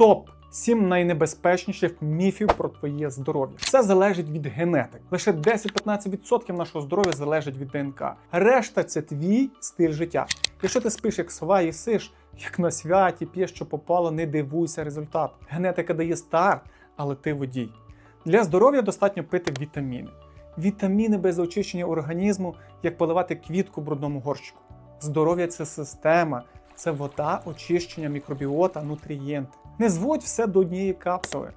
Топ 7 найнебезпечніших міфів про твоє здоров'я. Все залежить від генетик. Лише 10-15% нашого здоров'я залежить від ДНК. Решта це твій стиль життя. Якщо ти спиш як сова і сиш, як на святі, п'єш, що попало, не дивуйся результату. Генетика дає старт, але ти водій. Для здоров'я достатньо пити вітаміни. Вітаміни без очищення організму, як поливати квітку брудному горщику. Здоров'я це система, це вода, очищення, мікробіота, нутрієнти. Не зводь все до однієї капсули.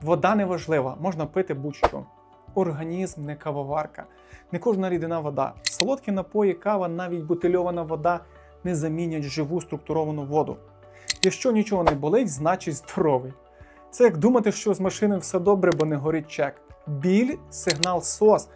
Вода не важлива, можна пити будь-що. Організм не кавоварка, не кожна рідина вода. Солодкі напої, кава, навіть бутильована вода не замінять живу структуровану воду. Якщо нічого не болить, значить здоровий. Це як думати, що з машиною все добре, бо не горить чек. Біль сигнал СОС,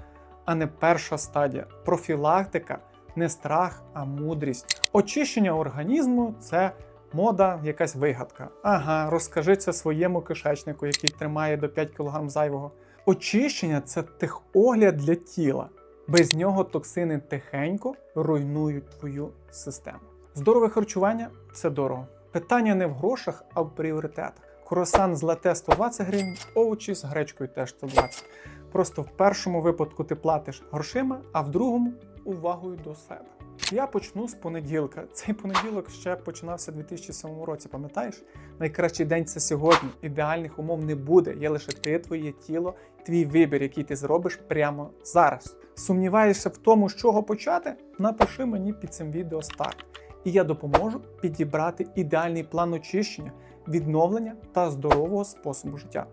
а не перша стадія. Профілактика не страх, а мудрість. Очищення організму це мода, якась вигадка. Ага, розкажи це своєму кишечнику, який тримає до 5 кг зайвого. Очищення це техогляд для тіла. Без нього токсини тихенько руйнують твою систему. Здорове харчування це дорого. Питання не в грошах, а в пріоритетах. Круасан з лате 120 гривень, овочі з гречкою теж 120. Просто в першому випадку ти платиш грошима, а в другому увагою до себе. Я почну з понеділка. Цей понеділок ще починався у 2007 році. Пам'ятаєш? Найкращий день це сьогодні. Ідеальних умов не буде. Є лише ти, твоє тіло, твій вибір, який ти зробиш прямо зараз. Сумніваєшся в тому, з чого почати? Напиши мені під цим відео старт. І я допоможу підібрати ідеальний план очищення, відновлення та здорового способу життя.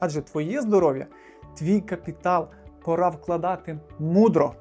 Адже твоє здоров'я, твій капітал пора вкладати мудро.